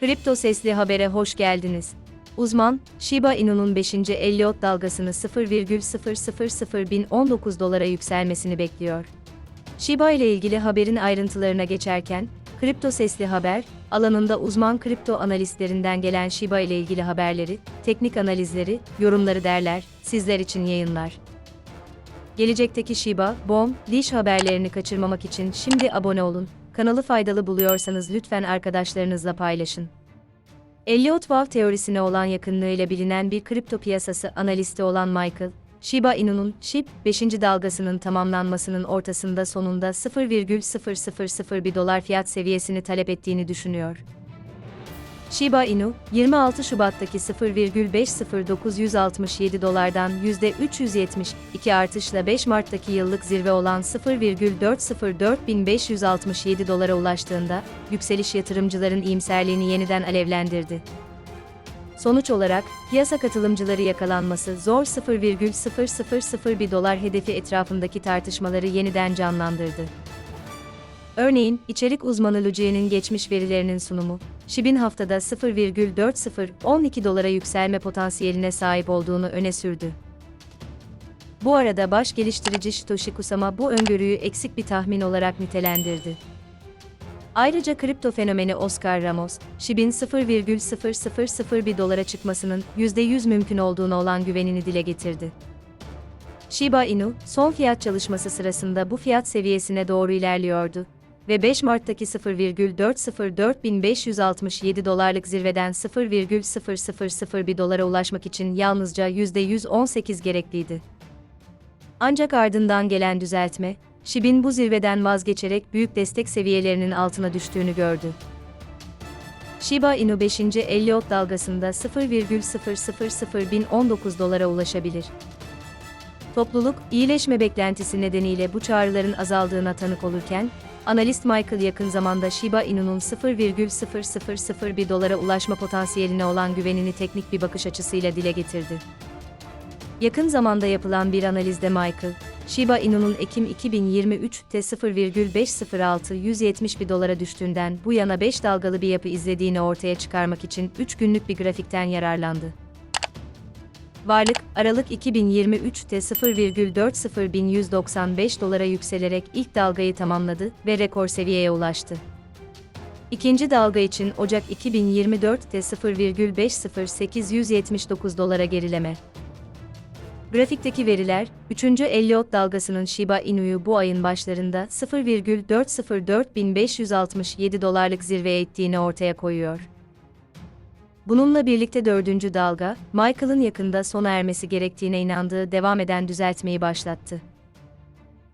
Kripto Sesli Haber'e hoş geldiniz. Uzman, Shiba Inu'nun 5. Elliot dalgasını 0,0001019 dolara yükselmesini bekliyor. Shiba ile ilgili haberin ayrıntılarına geçerken, Kripto Sesli Haber, alanında uzman kripto analistlerinden gelen Shiba ile ilgili haberleri, teknik analizleri, yorumları derler, sizler için yayınlar. Gelecekteki Shiba, BOM, Liş haberlerini kaçırmamak için şimdi abone olun. Kanalı faydalı buluyorsanız lütfen arkadaşlarınızla paylaşın. Elliott Wave teorisine olan yakınlığıyla bilinen bir kripto piyasası analisti olan Michael, Shiba Inu'nun SHIB 5. dalgasının tamamlanmasının ortasında sonunda 0,0001 dolar fiyat seviyesini talep ettiğini düşünüyor. Shiba Inu, 26 Şubat'taki 0,50967 dolardan %372 artışla 5 Mart'taki yıllık zirve olan 0,404567 dolara ulaştığında, yükseliş yatırımcıların iyimserliğini yeniden alevlendirdi. Sonuç olarak, piyasa katılımcıları yakalanması zor 0,0001 dolar hedefi etrafındaki tartışmaları yeniden canlandırdı. Örneğin, içerik uzmanı Lucie'nin geçmiş verilerinin sunumu, SHIB'in haftada 0,4012 dolara yükselme potansiyeline sahip olduğunu öne sürdü. Bu arada baş geliştirici Satoshi Kusama bu öngörüyü eksik bir tahmin olarak nitelendirdi. Ayrıca kripto fenomeni Oscar Ramos, SHIB'in 0,0001 dolara çıkmasının %100 mümkün olduğuna olan güvenini dile getirdi. Shiba Inu, son fiyat çalışması sırasında bu fiyat seviyesine doğru ilerliyordu ve 5 Mart'taki 0,404567 dolarlık zirveden 0,0001 dolara ulaşmak için yalnızca %118 gerekliydi. Ancak ardından gelen düzeltme, SHIB'in bu zirveden vazgeçerek büyük destek seviyelerinin altına düştüğünü gördü. Shiba Inu 5. Elliott dalgasında 0,0001019 dolara ulaşabilir. Topluluk, iyileşme beklentisi nedeniyle bu çağrıların azaldığına tanık olurken, analist Michael yakın zamanda Shiba Inu'nun 0,0001 dolara ulaşma potansiyeline olan güvenini teknik bir bakış açısıyla dile getirdi. Yakın zamanda yapılan bir analizde Michael, Shiba Inu'nun Ekim 2023'te 0,506-171 dolara düştüğünden bu yana 5 dalgalı bir yapı izlediğini ortaya çıkarmak için 3 günlük bir grafikten yararlandı. Varlık, Aralık 2023'te 0,40195 dolara yükselerek ilk dalgayı tamamladı ve rekor seviyeye ulaştı. İkinci dalga için Ocak 2024'te 0,50879 dolara gerileme. Grafikteki veriler, 3. Elliott dalgasının Shiba Inu'yu bu ayın başlarında 0,404567 dolarlık zirveye ettiğini ortaya koyuyor. Bununla birlikte dördüncü dalga, Michael'ın yakında sona ermesi gerektiğine inandığı devam eden düzeltmeyi başlattı.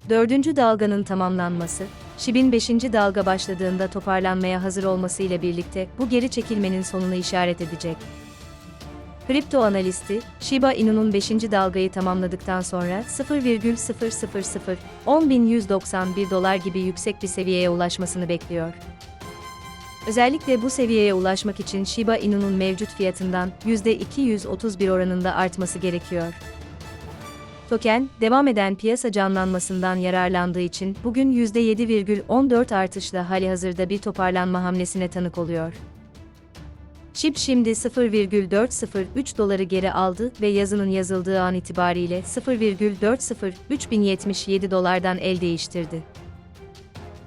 Dördüncü dalganın tamamlanması, SHIB'in beşinci dalga başladığında toparlanmaya hazır olmasıyla birlikte bu geri çekilmenin sonunu işaret edecek. Kripto analisti, Shiba Inu'nun 5. dalgayı tamamladıktan sonra 0,000-10.191 dolar gibi yüksek bir seviyeye ulaşmasını bekliyor. Özellikle bu seviyeye ulaşmak için Shiba Inu'nun mevcut fiyatından %231 oranında artması gerekiyor. Token, devam eden piyasa canlanmasından yararlandığı için bugün %7,14 artışla halihazırda bir toparlanma hamlesine tanık oluyor. SHIB şimdi 0,403 doları geri aldı ve yazının yazıldığı an itibariyle 0,40377 dolardan el değiştirdi.